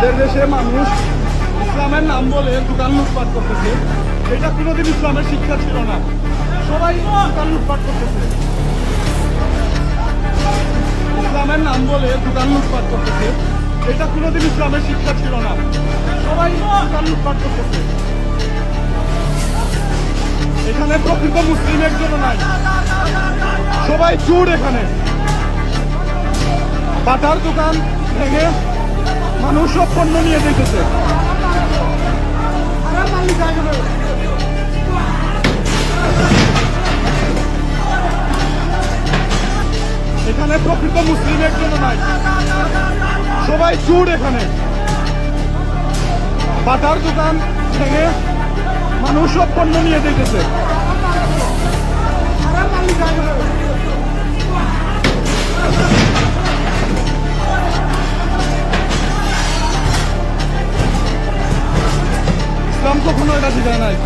আমাদের দেশে মানুষ ইসলামের নাম বলে দোকান লুটপাট করতেছে। এটা কোনোদিন ইসলামের শিক্ষা ছিল না। সবাই দোকান লুটপাট করতেছে। ইসলামের নাম বলে দোকান লুটপাট করতেছে। এটা কোনোদিন ইসলামের শিক্ষা ছিল না। সবাই দোকান লুটপাট করতেছে। এখানে প্রকৃত মুসলিম একজনও নাই। সবাই চুর এখানে। বাটার দোকান ভেঙে মানুষ পণ্য নিয়ে যেতেছে এখানে প্রকৃত মুসলিম একজনও নাই। সবাই চুর এখানে। বাটার দোকান থেকে মানুষ সব পণ্য নিয়ে যেতেছে 私じゃない。